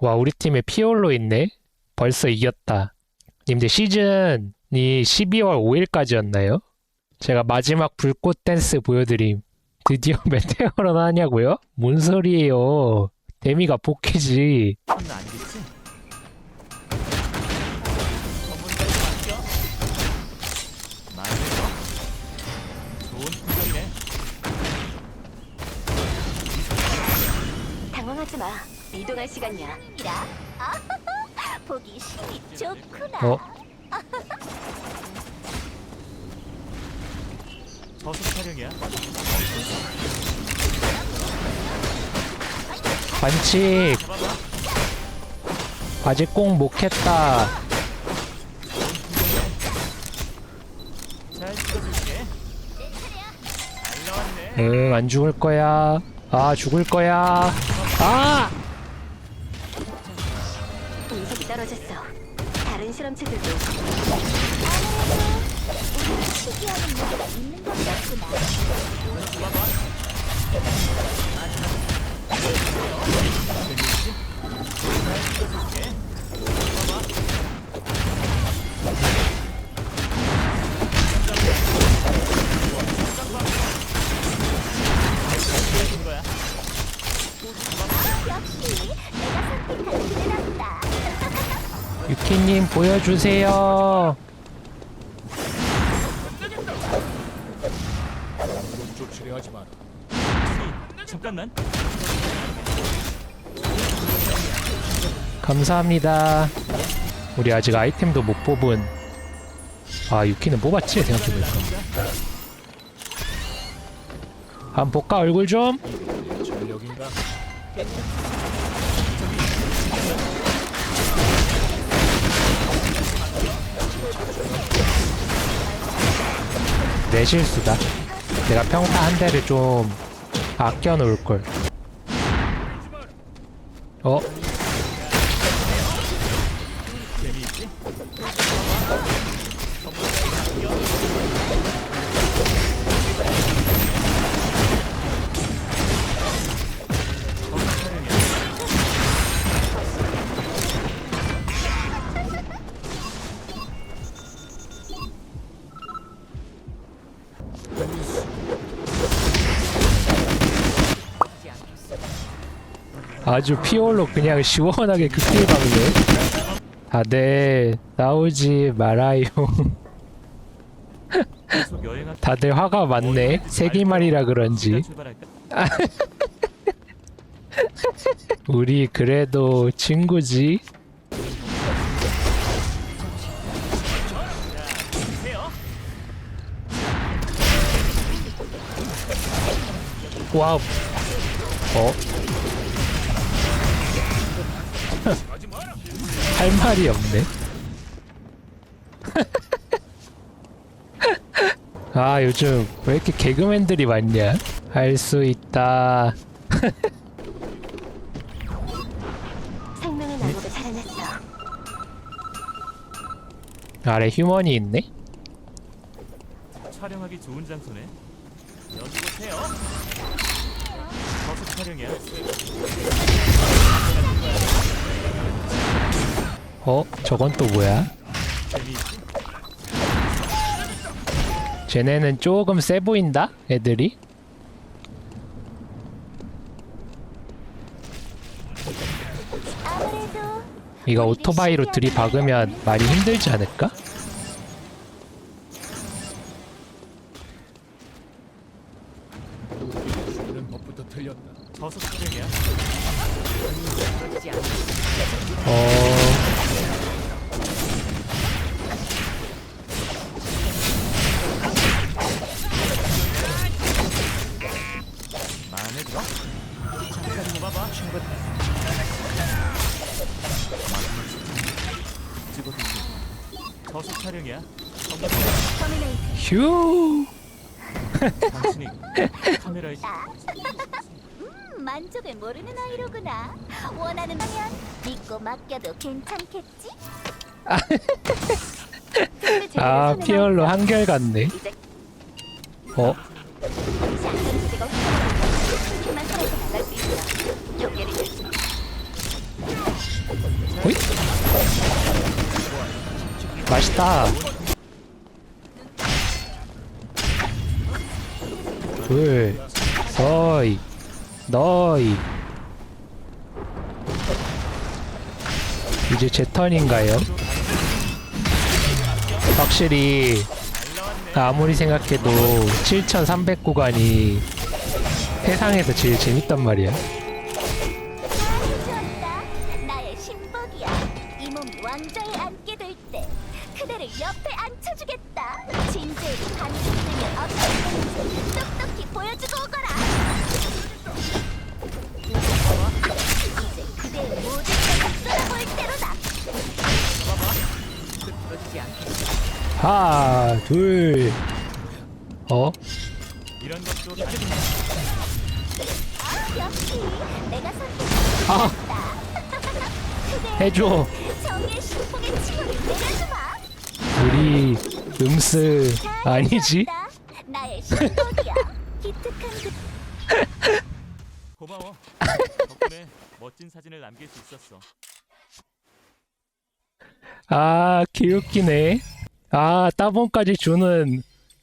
와, 우리 팀에 피올로 있네. 벌써 이겼다. 님들 시즌이 12월 5일까지였나요? 제가 마지막 불꽃 댄스 보여드림. 드디어 메테오로 하냐고요? 뭔 소리예요? 데미가 복귀지. 당황하지 마. 이동할 시간이야. 이라 아, 보기 힘이 좋구나. 어? 저속 촬영이야. 반칙. 잡아봐. 아직 꼭 못했다. 잘 찍어줄게. 잘 나왔네. 응, 안 죽을 거야. 아, 죽을 거야. 아! 운석이 떨어졌어. 다른 실험체들도 우리 시기하는 무게가 있는 것 같구나. 유키님 보여주세요. 잠깐만. 감사합니다. 우리 아직 아이템도 못 뽑은. 아, 유키는 뽑았지? 생각해보니까. 한번 볼까, 얼굴 좀? 내 실수다. 내가 평타 한 대를 좀 아껴 놓을 걸. 어? 아주 피올로 그냥 시원하게 극딜 박네. 다들 나오지 말아요. 다들 화가 많네. 세기말이라 그런지. 우리 그래도 친구지. 와우. 어? 할 말이 없네. 아, 요즘 왜 이렇게 개그맨들이 많냐? 할 수 있다. 생명의 나무가 자라났어. 아래 휴먼이 있네? 촬영하기 좋은 장소네. 여기 보세요. 저속 촬영이야. 어? 저건 또 뭐야? 쟤네는 조금 세 보인다? 애들이? 이거 오토바이로 들이박으면 많이 힘들지 않을까? 찍어줄게. 저속 촬영이야. 터미네이트. 휴! 당신이 카메라에 음, 만족을 모르는 아이로구나. 원하는 거면 믿고 맡겨도 괜찮겠지? 근데 제대로 아, 손에 피얼로. 한결 같네. 이제 어? 힘만 살아서 나갈 수 있어. 호잇 맛있다 둘 서이 너이 이제 제 턴인가요? 확실히 아무리 생각해도 7300 구간이 세상에서 제일 재밌단 말이야. 나의 신복이야. 이 몸이 왕좌에 앉게 될 때 그대를 옆에 앉혀주겠다. 진주에게 반죽되면 어떤 건지 똑똑히 보여주고 오거라. 이제 그대의 모든 것을 쏟아볼 때로다. 하나, 둘, 어? 이런 것도 다 역시 내가 선택한 아, 해줘. 정의의 신복의 치유를 내려주마. 우리 음스 아니지? 나의 신복이야. 기특한 그 고마워. 덕분에 멋진 사진을 남길 수 있었어. 아, 개웃기네. 아, 따봉까지 주는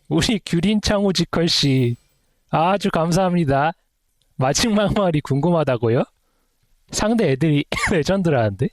우리 규린창호 지컬 씨. 아주 감사합니다. 마지막 말이 궁금하다고요? 상대 애들이 레전드라는데?